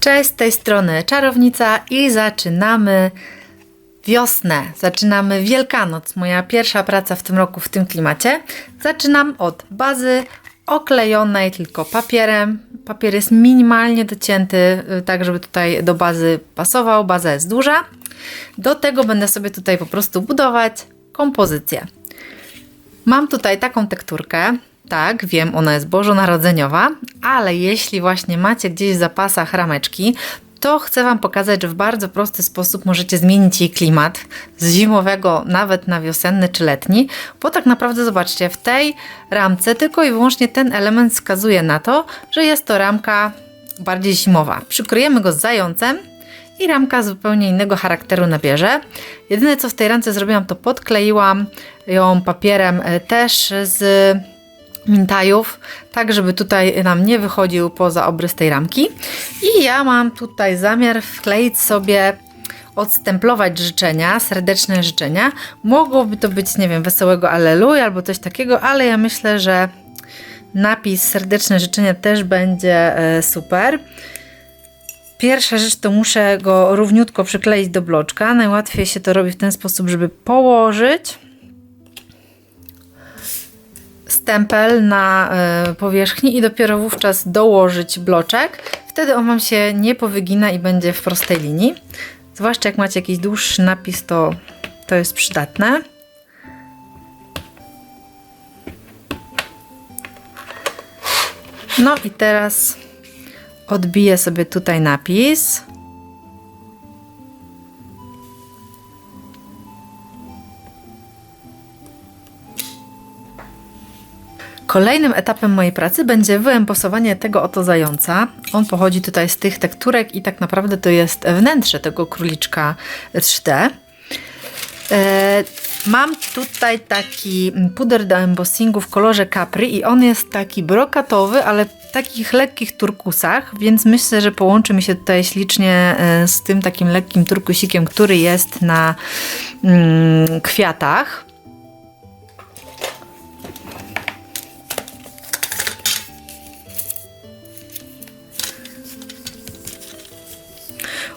Cześć, z tej strony Czarownica i zaczynamy wiosnę. Zaczynamy Wielkanoc, moja pierwsza praca w tym roku w tym klimacie. Zaczynam od bazy oklejonej tylko papierem. Papier jest minimalnie docięty, y, tak żeby tutaj do bazy pasował. Baza jest duża. Do tego będę sobie tutaj po prostu budować kompozycję. Mam tutaj taką tekturkę. Tak, wiem, ona jest bożonarodzeniowa, ale jeśli właśnie macie gdzieś w zapasach rameczki, to chcę Wam pokazać, że w bardzo prosty sposób możecie zmienić jej klimat z zimowego nawet na wiosenny czy letni, bo tak naprawdę zobaczcie, w tej ramce tylko i wyłącznie ten element wskazuje na to, że jest to ramka bardziej zimowa. Przykryjemy go z zającem i ramka zupełnie innego charakteru nabierze. Jedyne co w tej ramce zrobiłam, to podkleiłam ją papierem e, też z mintajów, tak żeby tutaj nam nie wychodził poza obrys tej ramki. I ja mam tutaj zamiar wkleić sobie odstemplować życzenia, serdeczne życzenia. Mogłoby to być, nie wiem, wesołego aleluja albo coś takiego, ale ja myślę, że napis serdeczne życzenia też będzie e, super. Pierwsza rzecz to muszę go równiutko przykleić do bloczka. Najłatwiej się to robi w ten sposób, żeby położyć stempel na y, powierzchni i dopiero wówczas dołożyć bloczek. Wtedy on Wam się nie powygina i będzie w prostej linii. Zwłaszcza jak macie jakiś dłuższy napis, to, to jest przydatne. No i teraz odbiję sobie tutaj napis. Kolejnym etapem mojej pracy będzie wyemposowanie tego oto zająca. On pochodzi tutaj z tych tekturek i tak naprawdę to jest wnętrze tego króliczka 3D. E, mam tutaj taki puder do embossingu w kolorze Capri i on jest taki brokatowy, ale w takich lekkich turkusach, więc myślę, że połączy mi się tutaj ślicznie e, z tym takim lekkim turkusikiem, który jest na mm, kwiatach.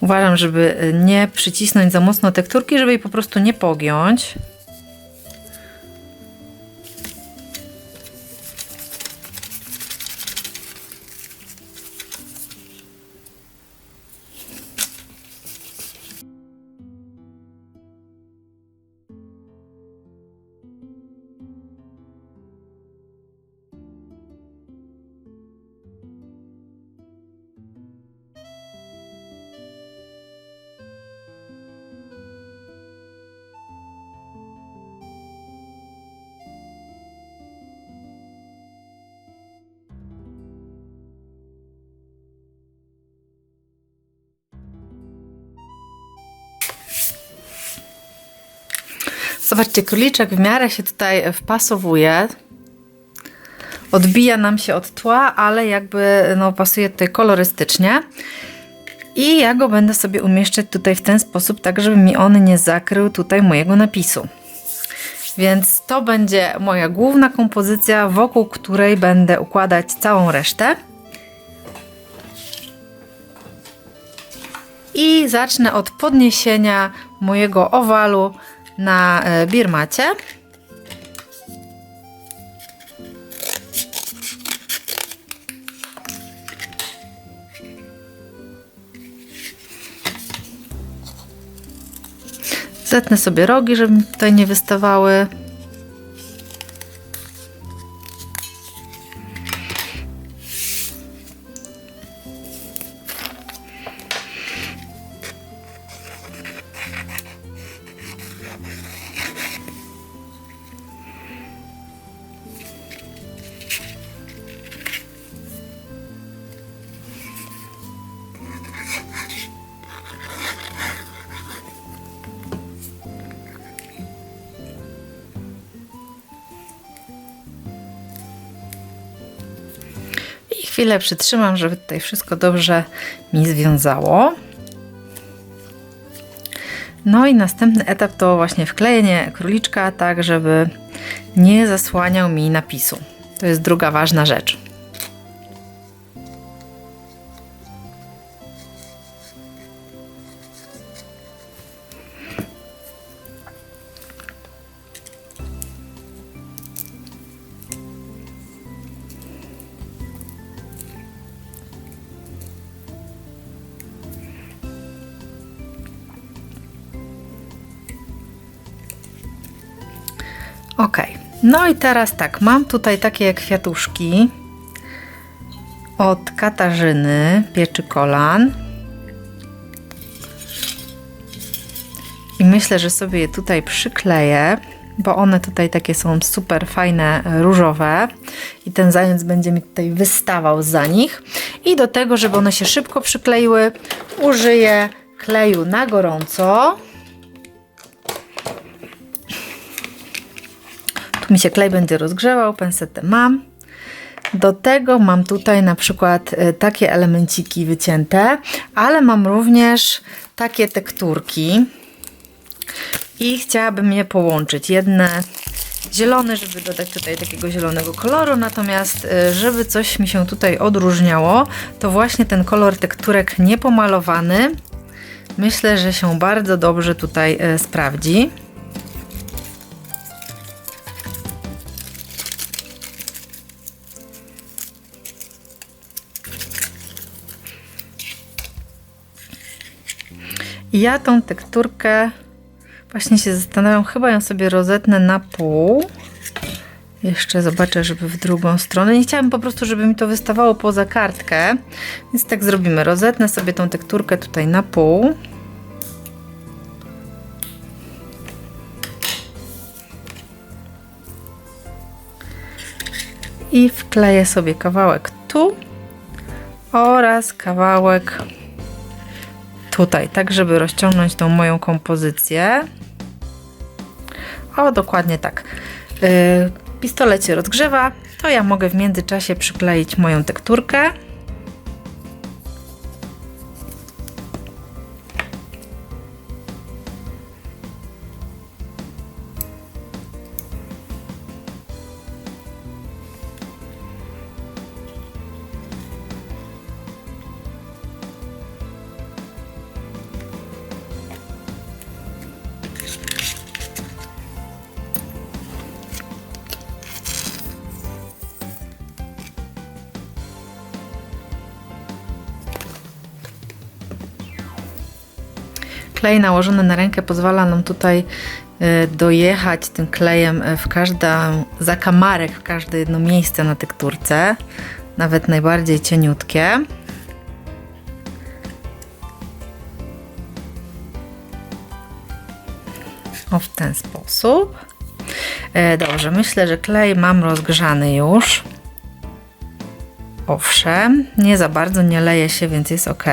Uważam, żeby nie przycisnąć za mocno tekturki, żeby jej po prostu nie pogiąć. Zobaczcie, króliczek w miarę się tutaj wpasowuje. Odbija nam się od tła, ale jakby no, pasuje tutaj kolorystycznie. I ja go będę sobie umieszczać tutaj w ten sposób, tak żeby mi on nie zakrył tutaj mojego napisu. Więc to będzie moja główna kompozycja, wokół której będę układać całą resztę. I zacznę od podniesienia mojego owalu na e, birmacie. Zetnę sobie rogi, żeby mi tutaj nie wystawały. Chwilę przytrzymam, żeby tutaj wszystko dobrze mi związało. No i następny etap to właśnie wklejenie króliczka, tak żeby nie zasłaniał mi napisu. To jest druga ważna rzecz. Ok, no i teraz tak, mam tutaj takie kwiatuszki od Katarzyny Pieczy Kolan. I myślę, że sobie je tutaj przykleję, bo one tutaj takie są super fajne, różowe. I ten zając będzie mi tutaj wystawał za nich. I do tego, żeby one się szybko przykleiły, użyję kleju na gorąco. Mi się klej będzie rozgrzewał, pensetę mam. Do tego mam tutaj na przykład e, takie elemenciki wycięte, ale mam również takie tekturki i chciałabym je połączyć. Jedne zielone, żeby dodać tutaj takiego zielonego koloru, natomiast e, żeby coś mi się tutaj odróżniało, to właśnie ten kolor tekturek niepomalowany myślę, że się bardzo dobrze tutaj e, sprawdzi. Ja tą tekturkę właśnie się zastanawiam, chyba ją sobie rozetnę na pół. Jeszcze zobaczę, żeby w drugą stronę. Nie chciałam po prostu, żeby mi to wystawało poza kartkę, więc tak zrobimy. Rozetnę sobie tą tekturkę tutaj na pół. I wkleję sobie kawałek tu oraz kawałek tutaj, tak żeby rozciągnąć tą moją kompozycję. O, dokładnie tak. Yy, pistolet się rozgrzewa, to ja mogę w międzyczasie przykleić moją tekturkę. Klej nałożony na rękę pozwala nam tutaj e, dojechać tym klejem e, w każdą zakamarek, w każde jedno miejsce na tekturce, nawet najbardziej cieniutkie. O, w ten sposób. E, Dobrze, myślę, że klej mam rozgrzany już. Owszem, nie za bardzo nie leje się, więc jest ok.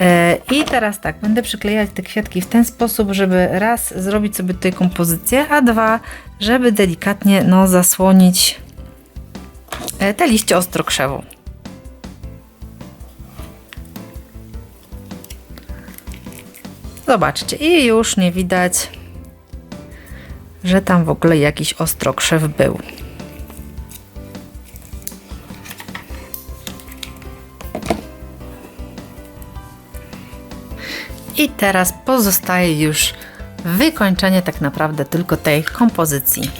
E, I teraz tak, będę przyklejać te kwiatki w ten sposób, żeby raz zrobić sobie tutaj kompozycję, a dwa, żeby delikatnie no, zasłonić e, te liście ostrokrzewu. Zobaczcie, i już nie widać, że tam w ogóle jakiś ostrokrzew był. I teraz pozostaje już wykończenie tak naprawdę tylko tej kompozycji.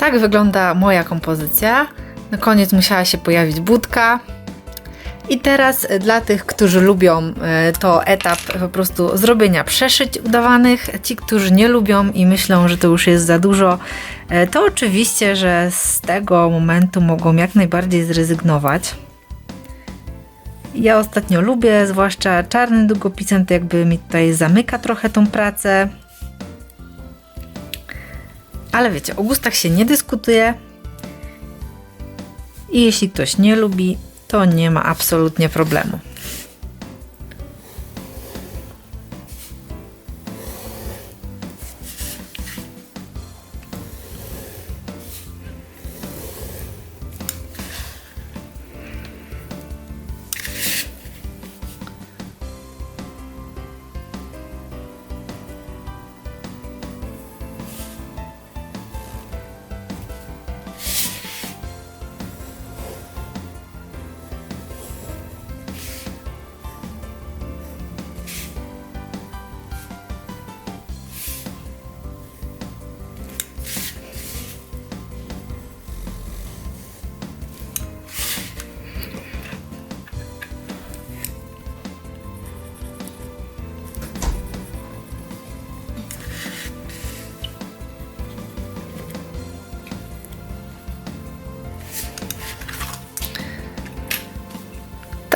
Tak wygląda moja kompozycja. Na koniec musiała się pojawić budka. I teraz e, dla tych, którzy lubią e, to etap po prostu zrobienia przeszyć udawanych, ci, którzy nie lubią i myślą, że to już jest za dużo, e, to oczywiście, że z tego momentu mogą jak najbardziej zrezygnować. Ja ostatnio lubię, zwłaszcza czarnym długopisem, to jakby mi tutaj zamyka trochę tą pracę. Ale wiecie, o gustach się nie dyskutuje. I jeśli ktoś nie lubi, to nie ma absolutnie problemu.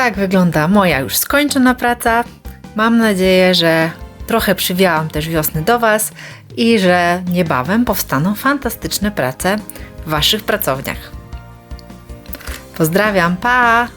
Tak wygląda moja już skończona praca. Mam nadzieję, że trochę przywiałam też wiosny do Was i że niebawem powstaną fantastyczne prace w Waszych pracowniach. Pozdrawiam, pa!